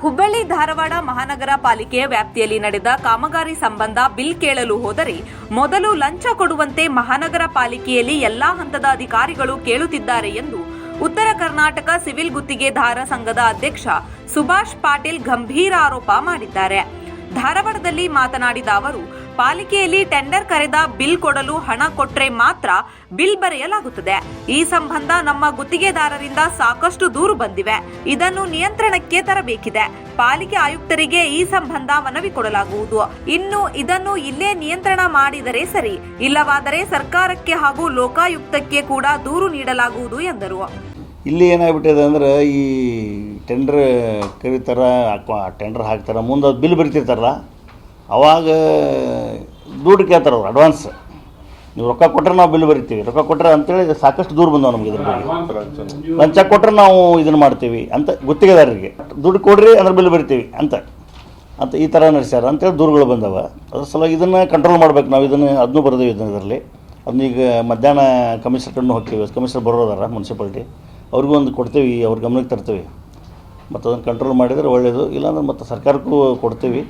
ಹುಬ್ಬಳ್ಳಿ ಧಾರವಾಡ ಮಹಾನಗರ ಪಾಲಿಕೆಯ ವ್ಯಾಪ್ತಿಯಲ್ಲಿ ನಡೆದ ಕಾಮಗಾರಿ ಸಂಬಂಧ ಬಿಲ್ ಕೇಳಲು ಹೋದರೆ ಮೊದಲು ಲಂಚ ಕೊಡುವಂತೆ ಮಹಾನಗರ ಪಾಲಿಕೆಯಲ್ಲಿ ಎಲ್ಲಾ ಹಂತದ ಅಧಿಕಾರಿಗಳು ಕೇಳುತ್ತಿದ್ದಾರೆ ಎಂದು ಉತ್ತರ ಕರ್ನಾಟಕ ಸಿವಿಲ್ ಗುತ್ತಿಗೆದಾರ ಸಂಘದ ಅಧ್ಯಕ್ಷ ಸುಭಾಷ್ ಪಾಟೀಲ್ ಗಂಭೀರ ಆರೋಪ ಮಾಡಿದ್ದಾರೆ. ಧಾರವಾಡದಲ್ಲಿ ಮಾತನಾಡಿದ ಅವರು ಪಾಲಿಕೆಯಲ್ಲಿ ಟೆಂಡರ್ ಕರೆದ ಬಿಲ್ ಕೊಡಲು ಹಣ ಕೊಟ್ರೆ ಮಾತ್ರ ಬಿಲ್ ಬರೆಯಲಾಗುತ್ತದೆ. ಈ ಸಂಬಂಧ ನಮ್ಮ ಗುತ್ತಿಗೆದಾರರಿಂದ ಸಾಕಷ್ಟು ದೂರು ಬಂದಿವೆ. ಇದನ್ನು ನಿಯಂತ್ರಣಕ್ಕೆ ತರಬೇಕಿದೆ. ಪಾಲಿಕೆ ಆಯುಕ್ತರಿಗೆ ಈ ಸಂಬಂಧ ಮನವಿ ಕೊಡಲಾಗುವುದು. ಇನ್ನು ಇದನ್ನು ಇಲ್ಲೇ ನಿಯಂತ್ರಣ ಮಾಡಿದರೆ ಸರಿ. ಇಲ್ಲವಾದರೆ ಸರ್ಕಾರಕ್ಕೆ ಹಾಗೂ ಲೋಕಾಯುಕ್ತಕ್ಕೆ ಕೂಡ ದೂರು ನೀಡಲಾಗುವುದು ಎಂದರು. ಇಲ್ಲಿ ಏನಾಗ್ಬಿಟ್ಟಿದೆ ಅಂದ್ರೆ ಈ ಟೆಂಡರ್ ಕರೀತಾರ ಟೆಂಡರ್ ಹಾಕ್ತಾರ, ಮುಂದೆ ಬಿಲ್ ಬರಿತಿರ್ತಾರಲ್ಲ. ಅವಾಗ ದುಡ್ಡು ಕೇಳ್ತಾರೆ ಅವ್ರು ಅಡ್ವಾನ್ಸ್ ನೀವು ರೊಕ್ಕ ಕೊಟ್ಟರೆ ನಾವು ಬಿಲ್ ಬರಿತೀವಿ. ರೊಕ್ಕ ಕೊಟ್ಟರೆ ಅಂತೇಳಿ ಸಾಕಷ್ಟು ದೂರ ಬಂದವು ನಮ್ಗೆ ಇದ್ರ ಬಗ್ಗೆ. ಲಂಚ ಕೊಟ್ಟರೆ ನಾವು ಇದನ್ನು ಮಾಡ್ತೀವಿ ಅಂತ ಗುತ್ತಿಗೆದಾರರಿಗೆ. ದುಡ್ಡು ಕೊಡ್ರಿ, ಅಂದ್ರೆ ಬಿಲ್ ಬರಿತೀವಿ ಅಂತ. ಅಂತ ಈ ಥರ ನಡೆಸ್ಯಾರ. ಅಂತೇಳಿ ದೂರುಗಳು ಬಂದವ. ಅದ್ರ ಸಲುವಾಗಿ ಇದನ್ನು ಕಂಟ್ರೋಲ್ ಮಾಡ್ಬೇಕು ನಾವು. ಇದನ್ನು ಅದನ್ನೂ ಬರೆದೇವೆ ಇದರಲ್ಲಿ ಅದನ್ನ ಈಗ ಮಧ್ಯಾಹ್ನ ಕಮಿಷನರ್ ಕಣ್ಣು ಹೋಗ್ತೀವಿ ಕಮಿಷನರ್ ಬರೋದಾರ ಮುನ್ಸಿಪಾಲ್ಟಿ ಅವ್ರಿಗೂ ಒಂದು ಕೊಡ್ತೀವಿ, ಅವ್ರ ಗಮನಕ್ಕೆ ತರ್ತೀವಿ. ಮತ್ತು ಅದನ್ನು ಕಂಟ್ರೋಲ್ ಮಾಡಿದರೆ ಒಳ್ಳೆಯದು ಇಲ್ಲಾಂದ್ರೆ ಮತ್ತು ಸರ್ಕಾರಕ್ಕೂ ಕೊಡ್ತೀವಿ.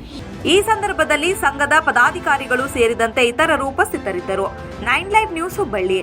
ಈ ಸಂದರ್ಭದಲ್ಲಿ ಸಂಘದ ಪದಾಧಿಕಾರಿಗಳು ಸೇರಿದಂತೆ ಇತರರು ಉಪಸ್ಥಿತರಿದ್ದರು. Nine live news Hubballi.